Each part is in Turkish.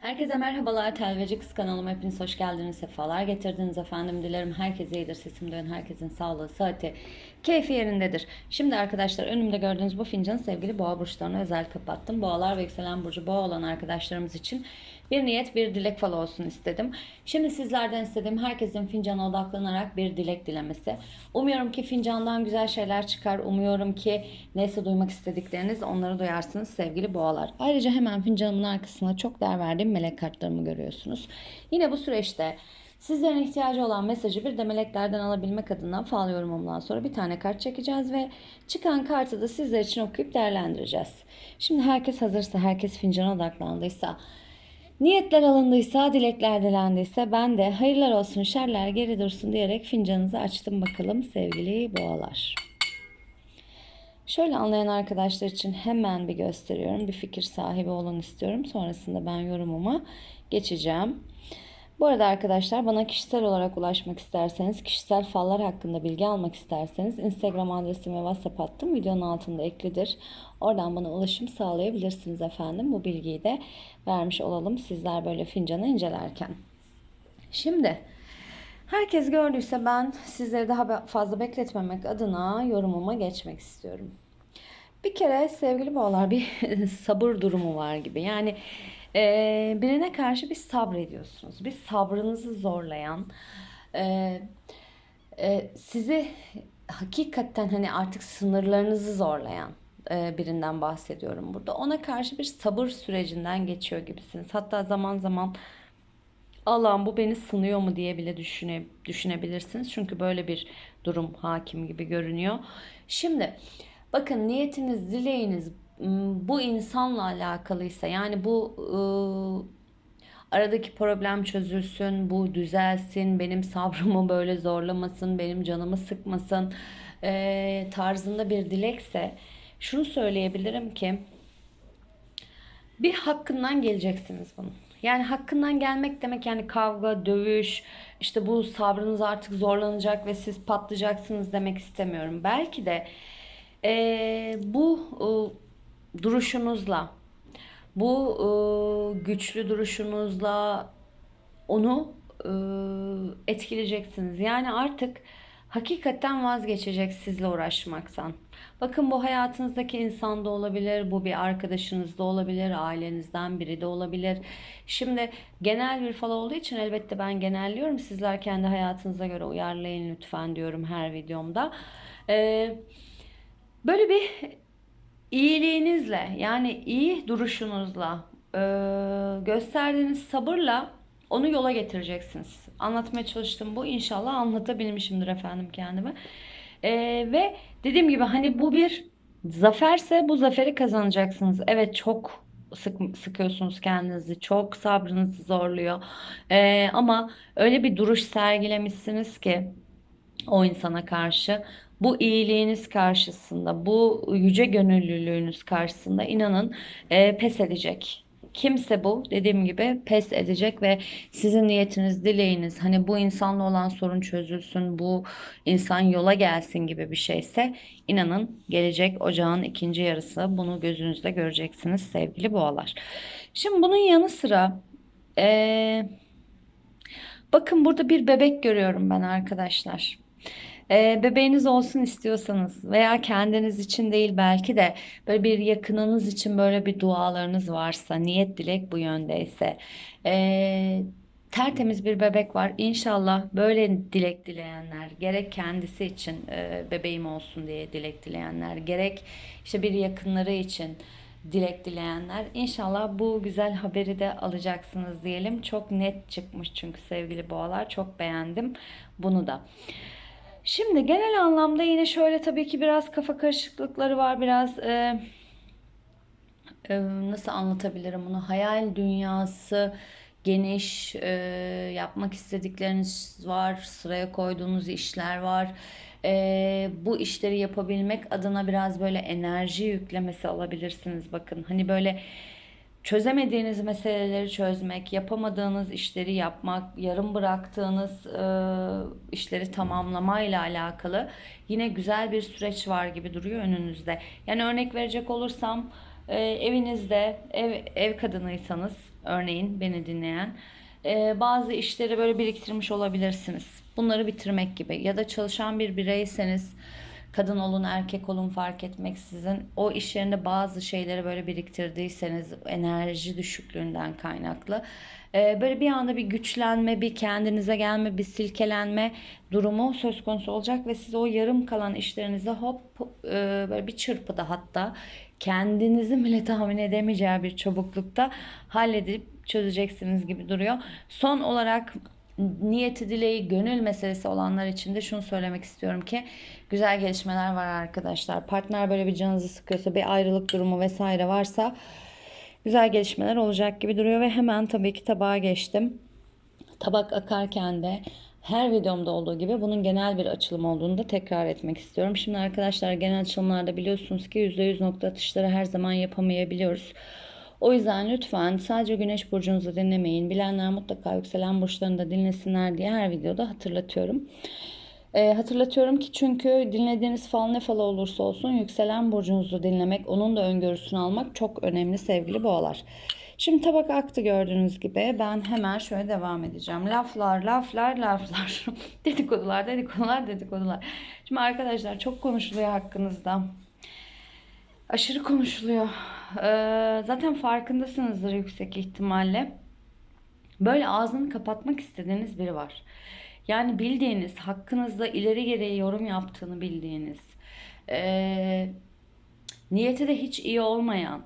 Herkese merhabalar Telveci Kız kanalıma hepiniz hoş geldiniz sefalar getirdiniz efendim. Dilerim herkese iyidir sesim duyan herkesin sağlığı saati keyfi yerindedir. Şimdi arkadaşlar önümde gördüğünüz bu fincanı sevgili boğa burçlarına özel kapattım. Boğalar ve yükselen burcu boğa olan arkadaşlarımız için bir niyet bir dilek falı olsun istedim şimdi sizlerden istediğim herkesin fincana odaklanarak bir dilek dilemesi umuyorum ki fincandan güzel şeyler çıkar umuyorum ki neyse duymak istedikleriniz onları duyarsınız sevgili boğalar ayrıca hemen fincanımın arkasına çok değer verdiğim melek kartlarımı görüyorsunuz. Yine bu süreçte sizlerin ihtiyacı olan mesajı bir de meleklerden alabilmek adına fal yorumumdan sonra bir tane kart çekeceğiz ve çıkan kartı da sizler için okuyup değerlendireceğiz. Şimdi herkes hazırsa, herkes fincana odaklandıysa, niyetler alındıysa, dilekler dilendiyse ben de hayırlar olsun, şerler geri dursun diyerek fincanınızı açtım bakalım sevgili boğalar. Şöyle anlayan arkadaşlar için hemen bir gösteriyorum. Bir fikir sahibi olun istiyorum. Sonrasında ben yorumuma geçeceğim. Bu arada arkadaşlar bana kişisel olarak ulaşmak isterseniz, kişisel fallar hakkında bilgi almak isterseniz Instagram adresim ve WhatsApp hattım videonun altında eklidir. Oradan bana ulaşım sağlayabilirsiniz efendim. Bu bilgiyi de vermiş olalım sizler böyle fincanı incelerken. Şimdi herkes gördüyse ben sizleri daha fazla bekletmemek adına yorumuma geçmek istiyorum. Bir kere sevgili boğalar bir sabır durumu var gibi. Yani e, birine karşı bir sabrediyorsunuz. Bir sabrınızı zorlayan, e, e, sizi hakikaten hani artık sınırlarınızı zorlayan birinden bahsediyorum burada. Ona karşı bir sabır sürecinden geçiyor gibisiniz. Hatta zaman zaman Allah'ım bu beni sınıyor mu diye bile düşüne, düşünebilirsiniz. Çünkü böyle bir durum hakim gibi görünüyor. Şimdi bakın niyetiniz, dileğiniz bu insanla alakalıysa yani bu aradaki problem çözülsün, bu düzelsin, benim sabrımı böyle zorlamasın, benim canımı sıkmasın e, tarzında bir dilekse şunu söyleyebilirim ki bir hakkından geleceksiniz bunun. Yani hakkından gelmek demek yani kavga, dövüş, işte bu sabrınız artık zorlanacak ve siz patlayacaksınız demek istemiyorum. Belki de eee, bu e, duruşunuzla, bu e, güçlü duruşunuzla onu e, etkileyeceksiniz. Yani artık hakikaten vazgeçecek sizle uğraşmaktan. Bakın bu hayatınızdaki insan da olabilir, bu bir arkadaşınız da olabilir, ailenizden biri de olabilir. Şimdi genel bir fal olduğu için elbette ben genelliyorum. Sizler kendi hayatınıza göre uyarlayın lütfen diyorum her videomda. Ee, böyle bir iyiliğinizle yani iyi duruşunuzla e, gösterdiğiniz sabırla onu yola getireceksiniz. Anlatmaya çalıştım bu. İnşallah anlatabilmişimdir efendim kendime. E, ve dediğim gibi hani bu bir zaferse bu zaferi kazanacaksınız. Evet çok sık, sıkıyorsunuz kendinizi. Çok sabrınızı zorluyor. E, ama öyle bir duruş sergilemişsiniz ki o insana karşı bu iyiliğiniz karşısında, bu yüce gönüllülüğünüz karşısında inanın e, pes edecek. Kimse bu dediğim gibi pes edecek ve sizin niyetiniz, dileğiniz hani bu insanla olan sorun çözülsün, bu insan yola gelsin gibi bir şeyse inanın gelecek ocağın ikinci yarısı bunu gözünüzde göreceksiniz sevgili boğalar. Şimdi bunun yanı sıra e, bakın burada bir bebek görüyorum ben arkadaşlar. Ee, bebeğiniz olsun istiyorsanız veya kendiniz için değil belki de böyle bir yakınınız için böyle bir dualarınız varsa, niyet dilek bu yöndeyse ee, tertemiz bir bebek var. İnşallah böyle dilek dileyenler, gerek kendisi için e, bebeğim olsun diye dilek dileyenler, gerek işte bir yakınları için dilek dileyenler inşallah bu güzel haberi de alacaksınız diyelim. Çok net çıkmış çünkü sevgili boğalar çok beğendim bunu da. Şimdi genel anlamda yine şöyle tabii ki biraz kafa karışıklıkları var. Biraz e, e, nasıl anlatabilirim bunu? Hayal dünyası geniş, e, yapmak istedikleriniz var, sıraya koyduğunuz işler var. E, bu işleri yapabilmek adına biraz böyle enerji yüklemesi alabilirsiniz. Bakın hani böyle çözemediğiniz meseleleri çözmek, yapamadığınız işleri yapmak, yarım bıraktığınız e, işleri tamamlamayla alakalı yine güzel bir süreç var gibi duruyor önünüzde. Yani örnek verecek olursam e, evinizde ev, ev kadınıysanız örneğin beni dinleyen. Ee, bazı işleri böyle biriktirmiş olabilirsiniz. Bunları bitirmek gibi ya da çalışan bir bireyseniz kadın olun erkek olun fark etmeksizin o iş yerinde bazı şeyleri böyle biriktirdiyseniz enerji düşüklüğünden kaynaklı e, böyle bir anda bir güçlenme bir kendinize gelme bir silkelenme durumu söz konusu olacak ve siz o yarım kalan işlerinizi hop e, böyle bir çırpıda hatta kendinizi bile tahmin edemeyeceği bir çabuklukta halledip çözeceksiniz gibi duruyor. Son olarak niyeti dileği gönül meselesi olanlar için de şunu söylemek istiyorum ki güzel gelişmeler var arkadaşlar. Partner böyle bir canınızı sıkıyorsa bir ayrılık durumu vesaire varsa güzel gelişmeler olacak gibi duruyor ve hemen tabii ki tabağa geçtim. Tabak akarken de her videomda olduğu gibi bunun genel bir açılım olduğunu da tekrar etmek istiyorum. Şimdi arkadaşlar genel açılımlarda biliyorsunuz ki %100 nokta atışları her zaman yapamayabiliyoruz. O yüzden lütfen sadece güneş burcunuzu dinlemeyin. Bilenler mutlaka yükselen burçlarını da dinlesinler diye her videoda hatırlatıyorum. E, hatırlatıyorum ki çünkü dinlediğiniz fal ne falı olursa olsun yükselen burcunuzu dinlemek, onun da öngörüsünü almak çok önemli sevgili boğalar. Şimdi tabak aktı gördüğünüz gibi. Ben hemen şöyle devam edeceğim. Laflar, laflar, laflar. dedikodular, dedikodular, dedikodular. Şimdi arkadaşlar çok konuşuluyor hakkınızda. Aşırı konuşuluyor. Ee, zaten farkındasınızdır yüksek ihtimalle. Böyle ağzını kapatmak istediğiniz biri var. Yani bildiğiniz, hakkınızda ileri geri yorum yaptığını bildiğiniz, e, niyeti de hiç iyi olmayan,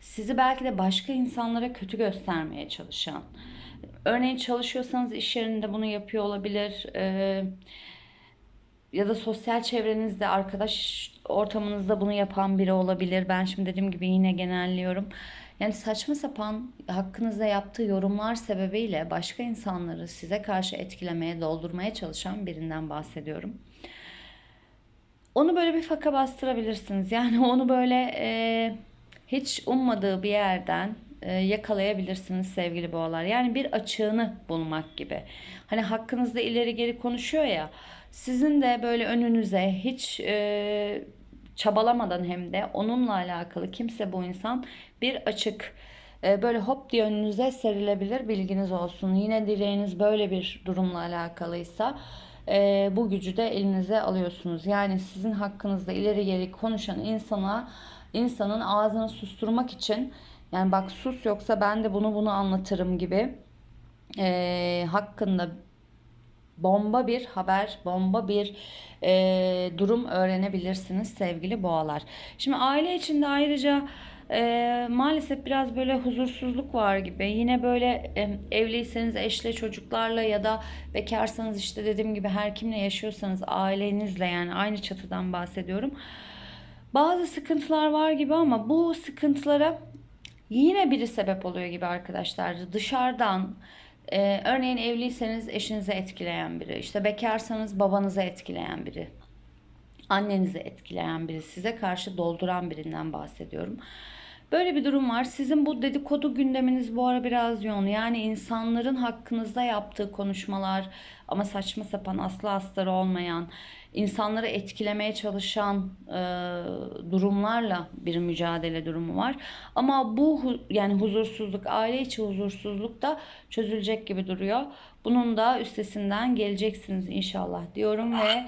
sizi belki de başka insanlara kötü göstermeye çalışan, örneğin çalışıyorsanız iş yerinde bunu yapıyor olabilir, e, ya da sosyal çevrenizde, arkadaş ortamınızda bunu yapan biri olabilir. Ben şimdi dediğim gibi yine genelliyorum. Yani saçma sapan hakkınızda yaptığı yorumlar sebebiyle başka insanları size karşı etkilemeye, doldurmaya çalışan birinden bahsediyorum. Onu böyle bir faka bastırabilirsiniz. Yani onu böyle e, hiç ummadığı bir yerden e, yakalayabilirsiniz sevgili boğalar. Yani bir açığını bulmak gibi. Hani hakkınızda ileri geri konuşuyor ya. Sizin de böyle önünüze hiç e, çabalamadan hem de onunla alakalı kimse bu insan bir açık e, böyle hop diye önünüze serilebilir bilginiz olsun. Yine dileğiniz böyle bir durumla alakalıysa e, bu gücü de elinize alıyorsunuz. Yani sizin hakkınızda ileri geri konuşan insana insanın ağzını susturmak için yani bak sus yoksa ben de bunu bunu anlatırım gibi e, hakkında bomba bir haber, bomba bir e, durum öğrenebilirsiniz sevgili boğalar. Şimdi aile içinde ayrıca e, maalesef biraz böyle huzursuzluk var gibi. Yine böyle e, evliyseniz eşle çocuklarla ya da bekarsanız işte dediğim gibi her kimle yaşıyorsanız ailenizle yani aynı çatıdan bahsediyorum. Bazı sıkıntılar var gibi ama bu sıkıntılara yine biri sebep oluyor gibi arkadaşlar. Dışarıdan ee, örneğin evliyseniz eşinize etkileyen biri, işte bekarsanız babanıza etkileyen biri, annenizi etkileyen biri, size karşı dolduran birinden bahsediyorum. Böyle bir durum var. Sizin bu dedikodu gündeminiz bu ara biraz yoğun. Yani insanların hakkınızda yaptığı konuşmalar ama saçma sapan aslı astarı olmayan, insanları etkilemeye çalışan e, durumlarla bir mücadele durumu var. Ama bu yani huzursuzluk, aile içi huzursuzluk da çözülecek gibi duruyor. Bunun da üstesinden geleceksiniz inşallah diyorum ve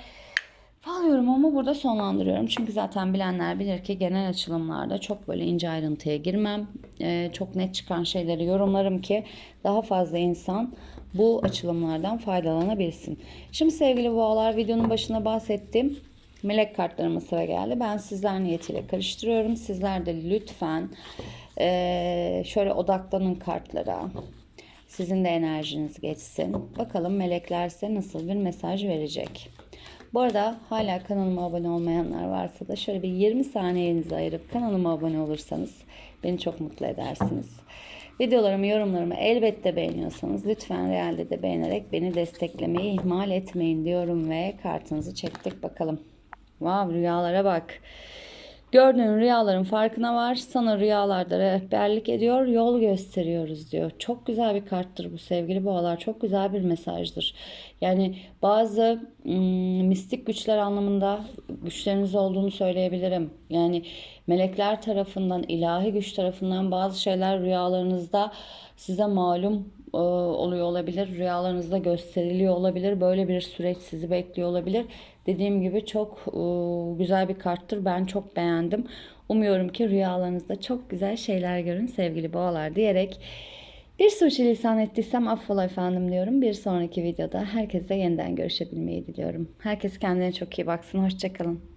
Fal yorumumu burada sonlandırıyorum. Çünkü zaten bilenler bilir ki genel açılımlarda çok böyle ince ayrıntıya girmem. Ee, çok net çıkan şeyleri yorumlarım ki daha fazla insan bu açılımlardan faydalanabilsin. Şimdi sevgili boğalar videonun başına bahsettim. Melek kartlarıma sıra geldi. Ben sizler niyetiyle karıştırıyorum. Sizler de lütfen e, şöyle odaklanın kartlara. Sizin de enerjiniz geçsin. Bakalım melekler size nasıl bir mesaj verecek. Bu arada hala kanalıma abone olmayanlar varsa da şöyle bir 20 saniyenizi ayırıp kanalıma abone olursanız beni çok mutlu edersiniz. Videolarımı, yorumlarımı elbette beğeniyorsanız lütfen realde de beğenerek beni desteklemeyi ihmal etmeyin diyorum ve kartınızı çektik bakalım. Wow rüyalara bak. Gördüğün rüyaların farkına var. Sana rüyalarda rehberlik ediyor, yol gösteriyoruz diyor. Çok güzel bir karttır bu sevgili boğalar. Çok güzel bir mesajdır. Yani bazı ım, mistik güçler anlamında güçleriniz olduğunu söyleyebilirim. Yani melekler tarafından, ilahi güç tarafından bazı şeyler rüyalarınızda size malum e, oluyor olabilir. Rüyalarınızda gösteriliyor olabilir. Böyle bir süreç sizi bekliyor olabilir. Dediğim gibi çok e, güzel bir karttır. Ben çok beğendim. Umuyorum ki rüyalarınızda çok güzel şeyler görün sevgili boğalar diyerek bir sürçülisan ettiysem affola efendim diyorum. Bir sonraki videoda herkese yeniden görüşebilmeyi diliyorum. Herkes kendine çok iyi baksın. Hoşçakalın.